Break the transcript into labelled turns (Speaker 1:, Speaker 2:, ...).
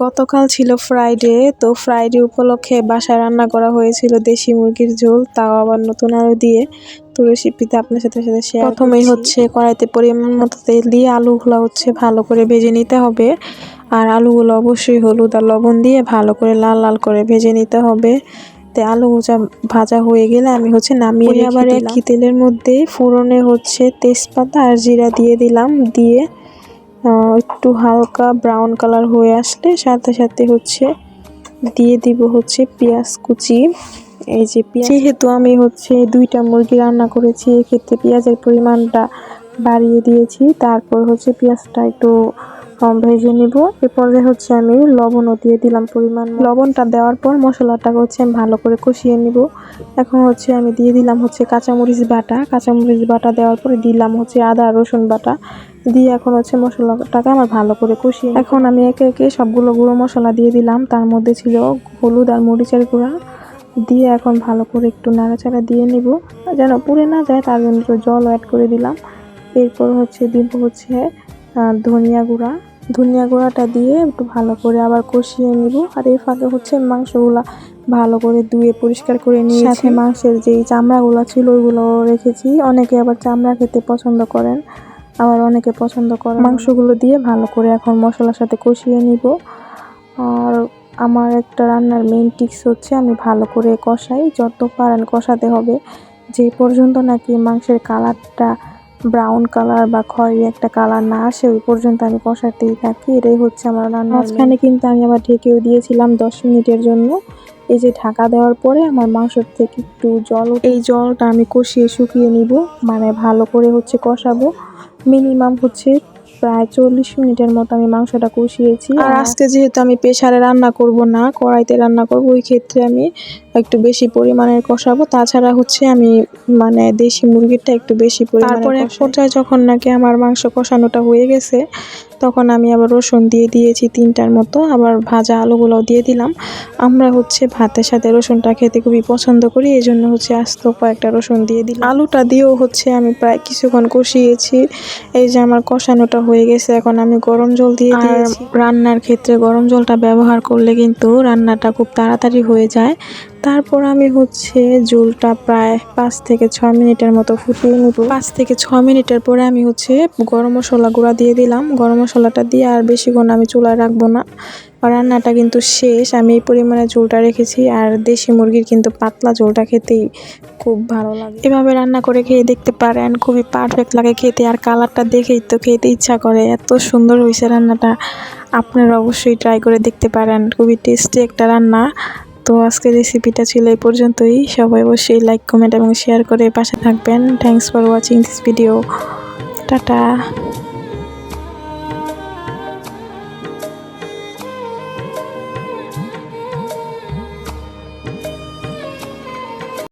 Speaker 1: গতকাল ছিল ফ্রাইডে তো ফ্রাইডে উপলক্ষে বাসায় রান্না করা হয়েছিল দেশি মুরগির ঝোল তাও আবার নতুন আলু দিয়ে। তো রেসিপিতে আপনার সাথে সাথে শেয়ার প্রথমেই হচ্ছে কড়াইতে পরিমাণ মতো তেল দিয়ে আলুগুলো হচ্ছে ভালো করে ভেজে নিতে হবে। আর আলুগুলো অবশ্যই হলুদ আর লবণ দিয়ে ভালো করে লাল লাল করে ভেজে নিতে হবে। তে আলু ভাজা ভাজা হয়ে গেলে আমি হচ্ছে নামিয়ে আবার একই তেলের মধ্যে ফোড়নে হচ্ছে তেজপাতা আর জিরা দিয়ে দিলাম। দিয়ে একটু হালকা ব্রাউন কালার হয়ে আসলে সাথে সাথে হচ্ছে দিয়ে দিব হচ্ছে পেঁয়াজ কুচি। এই যে পেঁয়াজ, যেহেতু আমি হচ্ছে দুইটা মুরগি রান্না করেছি, এক্ষেত্রে পেঁয়াজের পরিমাণটা বাড়িয়ে দিয়েছি। তারপর হচ্ছে পেঁয়াজটা একটু কম ভেজে নিব। এরপরে হচ্ছে আমি লবণও দিয়ে দিলাম পরিমাণ লবণটা দেওয়ার পর মশলাটা হচ্ছে আমি ভালো করে কষিয়ে নিব। এখন হচ্ছে আমি দিয়ে দিলাম হচ্ছে কাঁচামরিচ বাটা। কাঁচামরিচ বাটা দেওয়ার পরে দিলাম হচ্ছে আদা, রসুন বাটা। দিয়ে এখন হচ্ছে মশলাটাকে আমার ভালো করে কষিয়ে এখন আমি একে একে সবগুলো গুঁড়ো মশলা দিয়ে দিলাম। তার মধ্যে ছিল হলুদ আর মরিচের গুঁড়া। দিয়ে এখন ভালো করে একটু নাড়াচাড়া দিয়ে নিব। যেন পুড়ে না যায়, তার জন্য জল অ্যাড করে দিলাম। এরপর হচ্ছে দিব হচ্ছে ধনিয়া গুঁড়া। ধনিয়া গুঁড়াটা দিয়ে একটু ভালো করে আবার কষিয়ে নিব। আর এই ফাঁকে হচ্ছে মাংসগুলা ভালো করে ধুয়ে পরিষ্কার করে নিয়ে সাথে? মাংসের যেই চামড়াগুলো ছিল ওইগুলো রেখেছি। অনেকে আবার চামড়া খেতে পছন্দ করেন আবার অনেকে পছন্দ করে মাংসগুলো দিয়ে ভালো করে এখন মশলার সাথে কষিয়ে নিব। আর আমার একটা রান্নার মেইন টিক্স হচ্ছে আমি ভালো করে কষাই। যত পারেন কষাতে হবে। যে পর্যন্ত নাকি মাংসের কালারটা ব্রাউন কালার বা খয়েরি একটা কালার না আসে ওই পর্যন্ত আমি কষাতেই থাকি। এটাই হচ্ছে আমার রান্না মাঝখানে কিন্তু আমি আবার ঢেকেও দিয়েছিলাম দশ মিনিটের জন্য। এই যে ঢাকা দেওয়ার পরে আমার মাংসর থেকে একটু জল ওঠে। এই জলটা আমি কষিয়ে শুকিয়ে নিব। মানে ভালো করে হচ্ছে কষাবো। মিনিমাম হচ্ছে প্রায় চল্লিশ মিনিটের মতো আমি মাংসটা কষিয়েছি। আর আজকে যেহেতু আমি প্রেশারে রান্না করব না কড়াইতে রান্না করব ওই ক্ষেত্রে আমি একটু বেশি পরিমাণের কষাবো। তাছাড়া হচ্ছে আমি মানে দেশি মুরগিটা একটু বেশি পরিমাণে তারপরে এক পর্যায়ে যখন নাকি আমার মাংস কষানোটা হয়ে গেছে তখন আমি আবার রসুন দিয়ে দিয়েছি তিনটার মতো আবার ভাজা আলুগুলোও দিয়ে দিলাম। আমরা হচ্ছে ভাতের সাথে রসুনটা খেতে খুবই পছন্দ করি এই জন্য হচ্ছে আস্ত কয়েকটা রসুন দিয়ে দিলাম। আলুটা দিয়েও হচ্ছে আমি প্রায় কিছুক্ষণ কষিয়েছি এই যে আমার কষানোটা হয়ে গেছে এখন আমি গরম জল দিয়ে দিয়েছি। রান্নার ক্ষেত্রে গরম জলটা ব্যবহার করলে কিন্তু রান্নাটা খুব তাড়াতাড়ি হয়ে যায়। তারপর আমি হচ্ছে ঝোলটা প্রায় পাঁচ থেকে ছয় মিনিটের মতো ফুটিয়ে নিব। পাঁচ থেকে ছয় মিনিটের পরে আমি হচ্ছে গরম মশলা গুঁড়া দিয়ে দিলাম। গরম মশলাটা দিয়ে আর বেশিক্ষণ আমি চুলায় রাখব না। রান্নাটা কিন্তু শেষ। আমি এই পরিমাণে ঝোলটা রেখেছি আর দেশি মুরগির কিন্তু পাতলা ঝোলটা খেতেই খুব ভালো লাগে। এভাবে রান্না করে খেয়ে দেখতে পারেন, খুবই পারফেক্ট লাগে খেতে। আর কালারটা দেখেই তো খেতে ইচ্ছা করে। এত সুন্দর হয়েছে রান্নাটা। আপনারা অবশ্যই ট্রাই করে দেখতে পারেন। খুবই টেস্টি একটা রান্না। তো আজকের রেসিপিটা ছিল এই পর্যন্তই। সবাই অবশ্যই লাইক কমেন্ট এবং শেয়ার করে পাশে থাকবেন। Thanks for watching this video tata